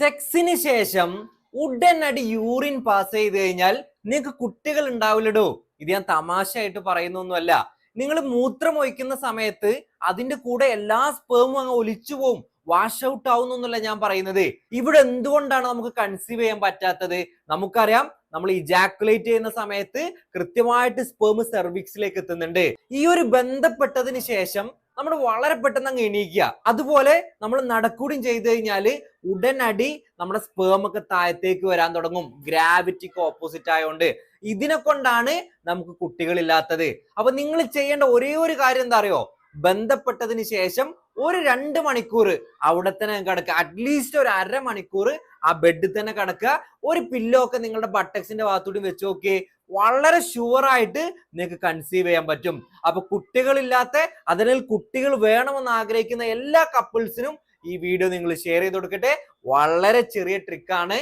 സെക്സിന് ശേഷം ഉടനടി urine pass ചെയ്ത് കഴിഞ്ഞാൽ നിങ്ങൾക്ക് കുട്ടികൾ ഉണ്ടാവില്ലടോ. ഇത് ഞാൻ തമാശയായിട്ട് പറയുന്നൊന്നുമല്ല. നിങ്ങൾ മൂത്രം ഒഴിക്കുന്ന സമയത്ത് അതിന്റെ കൂടെ എല്ലാ സ്പേമും അങ്ങ് ഒലിച്ചു പോവും. വാഷ് ഔട്ട് ആവുന്നൊന്നുമല്ല ഞാൻ പറയുന്നത്. ഇവിടെ എന്തുകൊണ്ടാണ് നമുക്ക് കൺസീവ് ചെയ്യാൻ പറ്റാത്തത്? നമുക്കറിയാം നമ്മൾ ഇജാക്കുലേറ്റ് ചെയ്യുന്ന സമയത്ത് കൃത്യമായിട്ട് സ്പേം സെർവിക്സിലേക്ക് എത്തുന്നുണ്ട്. ഈ ഒരു ബന്ധപ്പെട്ടതിന് ശേഷം നമ്മൾ വളരെ പെട്ടെന്ന് അങ്ങ് എണീക്കുക. അതുപോലെ നമ്മൾ നടക്കൂടിയും ചെയ്തു കഴിഞ്ഞാൽ ഉടനടി നമ്മുടെ സ്പേമൊക്കെ താഴത്തേക്ക് വരാൻ തുടങ്ങും. ഗ്രാവിറ്റിക്ക് ഓപ്പോസിറ്റ് ആയതുകൊണ്ട് ഇതിനെ കൊണ്ടാണ് നമുക്ക് കുട്ടികളില്ലാത്തത്. അപ്പൊ നിങ്ങൾ ചെയ്യേണ്ട ഒരേ ഒരു കാര്യം എന്താ അറിയോ? ബന്ധപ്പെട്ടതിന് ശേഷം ഒരു രണ്ട് മണിക്കൂർ അവിടെ തന്നെ കിടക്കുക. അറ്റ്ലീസ്റ്റ് ഒരു അര മണിക്കൂർ ആ ബെഡിൽ തന്നെ കിടക്കുക. ഒരു പില്ലോ ഒക്കെ നിങ്ങളുടെ ബട്ടക്സിന്റെ ഭാഗത്തൂടി വെച്ച് നോക്കിയേ വളരെ ഷുവർ ആയിട്ട് നിങ്ങൾക്ക് കൺസീവ് ചെയ്യാൻ പറ്റും. അപ്പൊ കുട്ടികളില്ലാത്ത അതിനാൽ കുട്ടികൾ വേണമെന്ന് ആഗ്രഹിക്കുന്ന എല്ലാ കപ്പിൾസിനും ഈ വീഡിയോ നിങ്ങൾ ഷെയർ ചെയ്ത് കൊടുക്കട്ടെ. വളരെ ചെറിയ ട്രിക്കാണ്